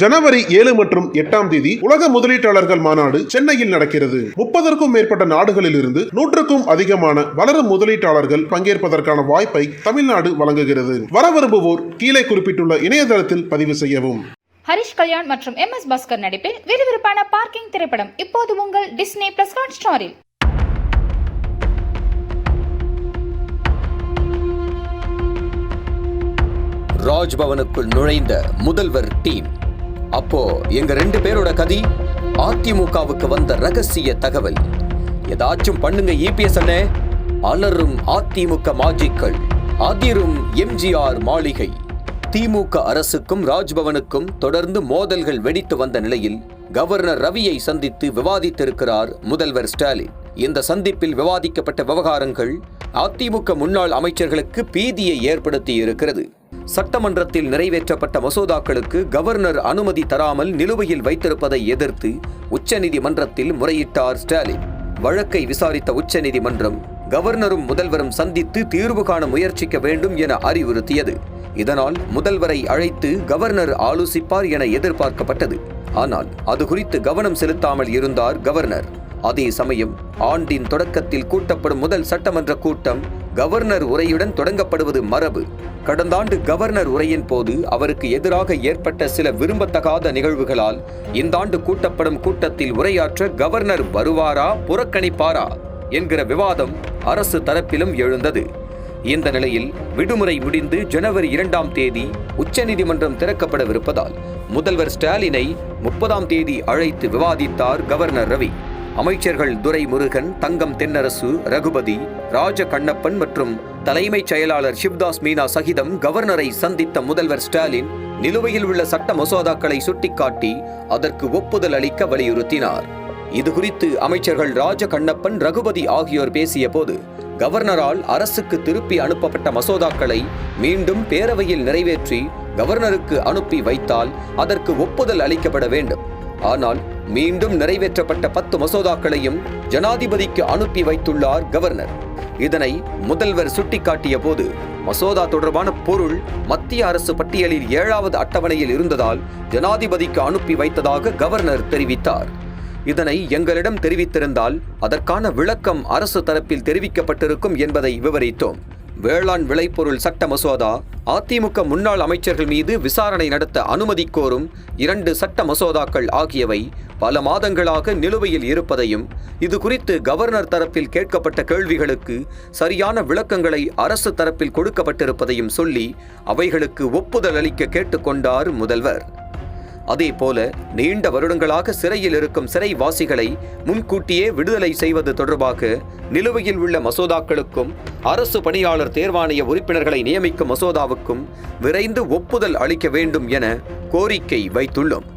ஜனவரி ஏழு மற்றும் எட்டாம் தேதி உலக முதலீட்டாளர்கள் மாநாடு சென்னையில் நடக்கிறது. முப்பதற்கும் மேற்பட்ட நாடுகளில் இருந்து நூற்றுக்கும் அதிகமான வளரும் முதலீட்டாளர்கள் பங்கேற்பதற்கான வாய்ப்பை தமிழ்நாடு வழங்குகிறது. வர விரும்புவோர் கீழே குறிப்பிட்டுள்ள இணையதளத்தில் பதிவு செய்யவும். ஹரிஷ் கல்யாண் மற்றும் எம் எஸ் பாஸ்கர் நடிப்பில் விறுவிறுப்பான பார்க்கிங் திரைப்படம் இப்போது உங்கள் டிஸ்னி பிளஸ் ஹாட் ஸ்டாரில். ராஜ்பவனுக்குள் நுழைந்த முதல்வர் டீம். அப்போ எங்க ரெண்டு பேரோட கதி அதிமுகவுக்கு வந்த ரகசிய தகவல். ஏதாச்சும் பண்ணுங்க இபிஎஸ் அண்ணே. அலரும் அதிமுக மாஜிக்கள் அதிரும் எம்ஜிஆர் மாளிகை. திமுக அரசுக்கும் ராஜ்பவனுக்கும் தொடர்ந்து மோதல்கள் வெடித்து வந்த நிலையில் கவர்னர் ரவியை சந்தித்து விவாதித்திருக்கிறார் முதல்வர் ஸ்டாலின். இந்த சந்திப்பில் விவாதிக்கப்பட்ட விவகாரங்கள் அதிமுக முன்னாள் அமைச்சர்களுக்கு பீதியை ஏற்படுத்தி இருக்கிறது சட்டமன்றத்தில் நிறைவேற்றப்பட்ட மசோதாக்களுக்கு கவர்னர் அனுமதி தராமல் நிலுவையில் வைத்திருப்பதை எதிர்த்து உச்சநீதிமன்றத்தில் முறையிட்டார் ஸ்டாலின். வழக்கை விசாரித்த உச்சநீதிமன்றம் கவர்னரும் முதல்வரும் சந்தித்து தீர்வு காண முயற்சிக்க வேண்டும் என அறிவுறுத்தியது. இதனால் முதல்வரை அழைத்து கவர்னர் ஆலோசிப்பார் என எதிர்பார்க்கப்பட்டது. ஆனால் அது குறித்து கவனம் செலுத்தாமல் இருந்தார் கவர்னர். அதே சமயம் ஆண்டின் தொடக்கத்தில் கூட்டப்படும் முதல் சட்டமன்ற கூட்டம் கவர்னர் உரையுடன் தொடங்கப்படுவது மரபு. கடந்த ஆண்டு கவர்னர் உரையின் போது அவருக்கு எதிராக ஏற்பட்ட சில விரும்பத்தகாத நிகழ்வுகளால் இந்த ஆண்டு கூட்டப்படும் கூட்டத்தில் உரையாற்ற கவர்னர் வருவாரா புறக்கணிப்பாரா என்கிற விவாதம் அரசு தரப்பிலும் எழுந்தது. இந்த நிலையில் விடுமுறை முடிந்து ஜனவரி இரண்டாம் தேதி உச்சநீதிமன்றம் திறக்கப்படவிருப்பதால் முதல்வர் ஸ்டாலினை முப்பதாம் தேதி அழைத்து விவாதித்தார் கவர்னர் ரவி. அமைச்சர்கள் துரை முருகன் தங்கம் தென்னரசு ரகுபதி ராஜ கண்ணப்பன் மற்றும் தலைமைச் செயலாளர் சிவ்தாஸ் மீனா சகிதம் கவர்னரை சந்தித்த முதல்வர் ஸ்டாலின் நிலுவையில் உள்ள சட்ட மசோதாக்களை சுட்டிக்காட்டி அதற்கு ஒப்புதல் அளிக்க வலியுறுத்தினார். இது குறித்து அமைச்சர்கள் ராஜ கண்ணப்பன் ரகுபதி ஆகியோர் பேசிய போது கவர்னரால் அரசுக்கு திருப்பி அனுப்பப்பட்ட மசோதாக்களை மீண்டும் பேரவையில் நிறைவேற்றி கவர்னருக்கு அனுப்பி வைத்தால் அதற்கு ஒப்புதல் அளிக்கப்பட வேண்டும். ஆனால் மீண்டும் நிறைவேற்றப்பட்ட பத்து மசோதாக்களையும் ஜனாதிபதிக்கு அனுப்பி வைத்துள்ளார் கவர்னர். இதனை முதல்வர் சுட்டிக்காட்டிய போது மசோதா தொடர்பான பொருள் மத்திய அரசு பட்டியலில் ஏழாவது அட்டவணையில் இருந்ததால் ஜனாதிபதிக்கு அனுப்பி வைத்ததாக கவர்னர் தெரிவித்தார். இதனை எங்களிடம் தெரிவித்திருந்தால் அதற்கான விளக்கம் அரசு தரப்பில் தெரிவிக்கப்பட்டிருக்கும் என்பதை விவரித்தோம். வேளாண் விளைபொருள் சட்ட மசோதா அதிமுக முன்னாள் அமைச்சர்கள் மீது விசாரணை நடத்த அனுமதி கோரும் இரண்டு சட்ட மசோதாக்கள் ஆகியவை பல மாதங்களாக நிலுவையில் இருப்பதையும் இது குறித்து கவர்னர் தரப்பில் கேட்கப்பட்ட கேள்விகளுக்கு சரியான விளக்கங்களை அரசு தரப்பில் கொடுக்கப்பட்டிருப்பதையும் சொல்லி அவைகளுக்கு ஒப்புதல் அளிக்க கேட்டுக்கொண்டார் முதல்வர். அதேபோல நீண்ட வருடங்களாக சிறையில் இருக்கும் சிறைவாசிகளை முன்கூட்டியே விடுதலை செய்வது தொடர்பாக நிலுவையில் உள்ள மசோதாக்களுக்கும் அரசு பணியாளர் தேர்வாணைய உறுப்பினர்களை நியமிக்கும் மசோதாவுக்கும் விரைந்து ஒப்புதல் அளிக்க வேண்டும் என கோரிக்கை வைத்துள்ளோம்.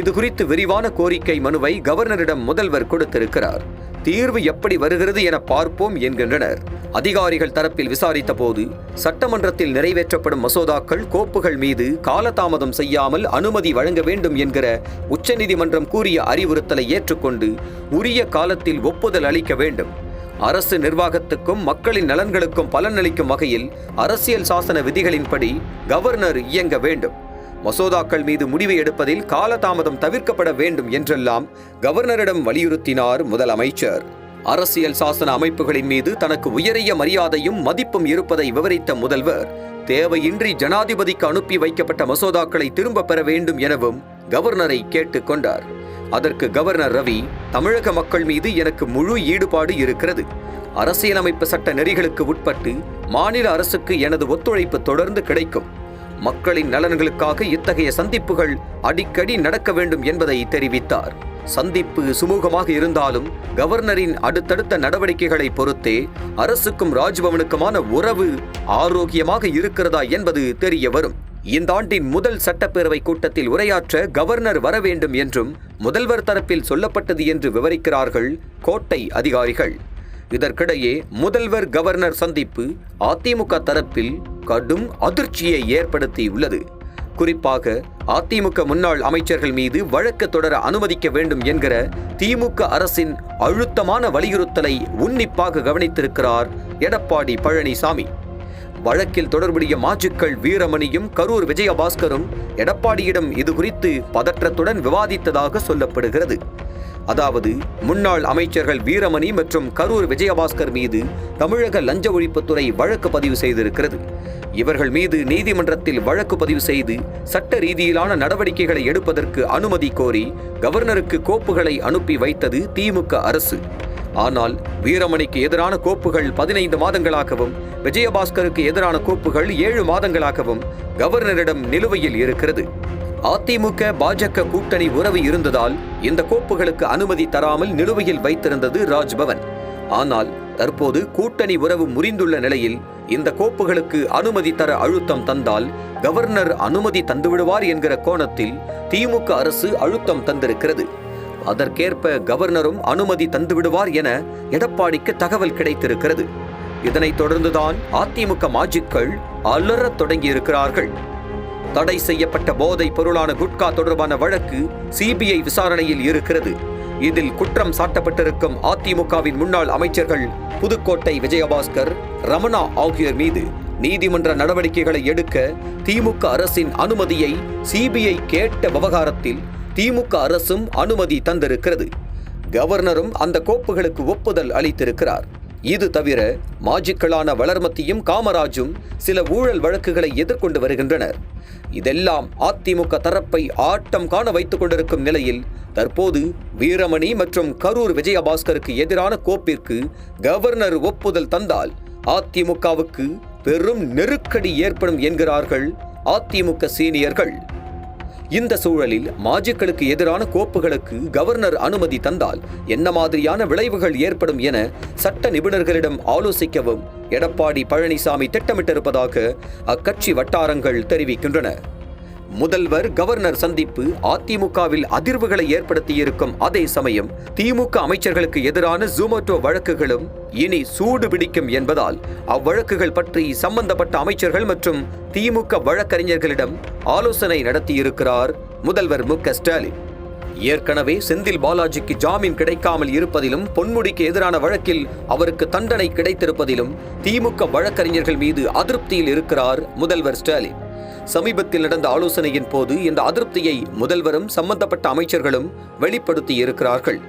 இது குறித்து விரிவான கோரிக்கை மனுவை கவர்னரிடம் முதல்வர் கொடுத்திருக்கிறார். தீர்வு எப்படி வருகிறது என பார்ப்போம் என்கின்றனர். அதிகாரிகள் தரப்பில் விசாரித்த போது சட்டமன்றத்தில் நிறைவேற்றப்படும் மசோதாக்கள் கோப்புகள் மீது காலதாமதம் செய்யாமல் அனுமதி வழங்க வேண்டும் என்கிற உச்சநீதிமன்றம் கூறிய அறிவுறுத்தலை ஏற்றுக்கொண்டு உரிய காலத்தில் ஒப்புதல் அளிக்க வேண்டும். அரசு நிர்வாகத்துக்கும் மக்களின் நலன்களுக்கும் பலனளிக்கும் வகையில் அரசியல் சாசன விதிகளின்படி கவர்னர் இயங்க வேண்டும். மசோதாக்கள் மீது முடிவு எடுப்பதில் காலதாமதம் தவிர்க்கப்பட வேண்டும் என்றெல்லாம் கவர்னரிடம் வலியுறுத்தினார் முதலமைச்சர். அரசியல் சாசன அமைப்புகளின் மீது தனக்கு உயரிய மரியாதையும் மதிப்பும் இருப்பதை விவரித்த முதல்வர் தேவையின்றி ஜனாதிபதிக்கு அனுப்பி வைக்கப்பட்ட மசோதாக்களை திரும்ப பெற வேண்டும் எனவும் கவர்னரை கேட்டுக்கொண்டார் அதற்கு கவர்னர் ரவி தமிழக மக்கள் மீது எனக்கு முழு ஈடுபாடு இருக்கிறது. அரசியலமைப்பு சட்ட நெறிகளுக்கு உட்பட்டு மாநில அரசுக்கு எனது ஒத்துழைப்பு தொடர்ந்து கிடைக்கும். மக்களின் நலன்களுக்காக இத்தகைய சந்திப்புகள் அடிக்கடி நடக்க வேண்டும் என்பதை தெரிவித்தார். சந்திப்பு சுமூகமாக இருந்தாலும் கவர்னரின் அடுத்தடுத்த நடவடிக்கைகளை பொறுத்தே அரசுக்கும் ராஜ்பவனுக்குமான உறவு ஆரோக்கியமாக இருக்கிறதா என்பது தெரிய வரும். இந்த ஆண்டின் முதல் சட்டப்பேரவை கூட்டத்தில் உரையாற்ற கவர்னர் வர வேண்டும் என்றும் முதல்வர் தரப்பில் சொல்லப்பட்டது என்று விவரிக்கிறார்கள் கோட்டை அதிகாரிகள். இதற்கிடையே முதல்வர் கவர்னர் சந்திப்பு அதிமுக தரப்பில் கடும் அதிர்ச்சியை ஏற்படுத்தியுள்ளது. குறிப்பாக அதிமுக முன்னாள் அமைச்சர்கள் மீது வழக்கு தொடர அனுமதிக்க வேண்டும் என்கிற திமுக அரசின் அழுத்தமான வலியுறுத்தலை உன்னிப்பாக கவனித்திருக்கிறார் எடப்பாடி பழனிசாமி. வழக்கில் தொடர்புடைய மாஜுக்கள் வீரமணியும் கரூர் விஜயபாஸ்கரும் எடப்பாடியிடம் இது குறித்து பதற்றத்துடன் விவாதித்ததாக சொல்லப்படுகிறது. அதாவது முன்னாள் அமைச்சர்கள் வீரமணி மற்றும் கரூர் விஜயபாஸ்கர் மீது தமிழக லஞ்ச ஒழிப்புத்துறை வழக்கு பதிவு செய்திருக்கிறது. இவர்கள் மீது நீதிமன்றத்தில் வழக்கு பதிவு செய்து சட்ட ரீதியிலான நடவடிக்கைகளை எடுப்பதற்கு அனுமதி கோரி கவர்னருக்கு கோப்புகளை அனுப்பி வைத்தது திமுக அரசு. ஆனால் வீரமணிக்கு எதிரான கோப்புகள் பதினைந்து மாதங்களாகவும் விஜயபாஸ்கருக்கு எதிரான கோப்புகள் ஏழு மாதங்களாகவும் கவர்னரிடம் நிலுவையில் இருக்கிறது. அதிமுக பாஜக கூட்டணி உறவு இருந்ததால் இந்த கோப்புகளுக்கு அனுமதி தராமல் நிலுவையில் வைத்திருந்தது ராஜ்பவன். ஆனால் தற்போது கூட்டணி உறவு முறிந்துள்ள நிலையில் இந்த கோப்புகளுக்கு அனுமதி தர அழுத்தம் தந்தால் கவர்னர் அனுமதி தந்துவிடுவார் என்கிற கோணத்தில் திமுக அரசு அழுத்தம் தந்திருக்கிறது. அதற்கேற்ப கவர்னரும் அனுமதி தந்துவிடுவார் என எடப்பாடிக்கு தகவல் கிடைத்திருக்கிறது. இதனைத் தொடர்ந்துதான் அதிமுக மாஜிக்கள் அலறத் தொடங்கியிருக்கிறார்கள். தடை செய்யப்பட்ட போதைப் பொருளான குட்கா தொடர்பான வழக்கு சிபிஐ விசாரணையில் இருக்கிறது. இதில் குற்றம் சாட்டப்பட்டிருக்கும் அதிமுகவின் முன்னாள் அமைச்சர்கள் புதுக்கோட்டை விஜயபாஸ்கர் ரமணா ஆகியோர் மீது நீதிமன்ற நடவடிக்கைகளை எடுக்க திமுக அரசின் அனுமதியை சிபிஐ கேட்ட விவகாரத்தில் திமுக அரசும் அனுமதி தந்திருக்கிறது. கவர்னரும் அந்த கோப்புகளுக்கு ஒப்புதல் அளித்திருக்கிறார். இது தவிர மாஜிக்களான வளர்மத்தியும் காமராஜும் சில ஊழல் வழக்குகளை எதிர்கொண்டு வருகின்றனர். இதெல்லாம் அதிமுக தரப்பை ஆட்டம் காண வைத்துக் கொண்டிருக்கும் நிலையில் தற்போது வீரமணி மற்றும் கரூர் விஜயபாஸ்கருக்கு எதிரான கோப்பிற்கு கவர்னர் ஒப்புதல் தந்தால் அதிமுகவுக்கு பெரும் நெருக்கடி ஏற்படும் என்கிறார்கள் அதிமுக சீனியர்கள். இந்த சூழலில் மாஜிக்களுக்கு எதிரான கோப்புகளுக்கு கவர்னர் அனுமதி தந்தால் என்ன மாதிரியான விளைவுகள் ஏற்படும் என சட்ட நிபுணர்களிடம் ஆலோசிக்கவும் எடப்பாடி பழனிசாமி திட்டமிட்டிருப்பதாக அக்கட்சி வட்டாரங்கள் தெரிவிக்கின்றன. முதல்வர் கவர்னர் சந்திப்பு அதிமுகவில் அதிர்வுகளை ஏற்படுத்தியிருக்கும் அதே சமயம் திமுக அமைச்சர்களுக்கு எதிரான ஜூமோட்டோ வழக்குகளும் இனி சூடு பிடிக்கும் என்பதால் அவ்வழக்குகள் பற்றி சம்பந்தப்பட்ட அமைச்சர்கள் மற்றும் திமுக வழக்கறிஞர்களிடம் ஆலோசனை நடத்தியிருக்கிறார் முதல்வர் மு க ஸ்டாலின். ஏற்கனவே செந்தில் பாலாஜிக்கு ஜாமீன் கிடைக்காமல் இருப்பதிலும் பொன்முடிக்கு எதிரான வழக்கில் அவருக்கு தண்டனை கிடைத்திருப்பதிலும் திமுக வழக்கறிஞர்கள் மீது அதிருப்தியில் இருக்கிறார் முதல்வர் ஸ்டாலின். சமீபத்தில் நடந்த ஆலோசனையின் போது இந்த அதிருப்தியை முதல்வரும் சம்பந்தப்பட்ட அமைச்சர்களும் வெளிப்படுத்தி இருக்கிறார்கள்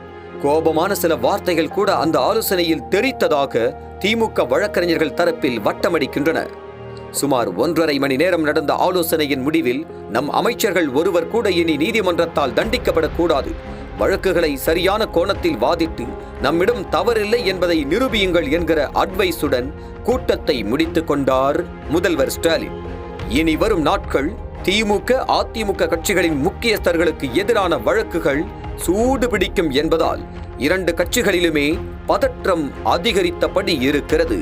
கோபமான சில வார்த்தைகள் கூட அந்த ஆலோசனையில் தெரித்ததாக திமுக வழக்கறிஞர்கள் தரப்பில் வட்டமடிக்கின்றன சுமார் ஒன்றரை மணி நேரம் நடந்த ஆலோசனையின் முடிவில் நம் அமைச்சர்கள் ஒருவர் கூட இனி நீதிமன்றத்தால் தண்டிக்கப்படக்கூடாது. வழக்குகளை சரியான கோணத்தில் வாதிட்டு நம்மிடம் தவறில்லை என்பதை நிரூபியுங்கள் என்கிற அட்வைஸுடன் கூட்டத்தை முடித்துக் கொண்டார் முதல்வர் ஸ்டாலின். இனி வரும் நாட்கள் திமுக அதிமுக கட்சிகளின் முக்கியஸ்தர்களுக்கு எதிரான வழக்குகள் சூடு பிடிக்கும் என்பதால் இரண்டு கட்சிகளிலுமே பதற்றம் அதிகரித்தபடி இருக்கிறது.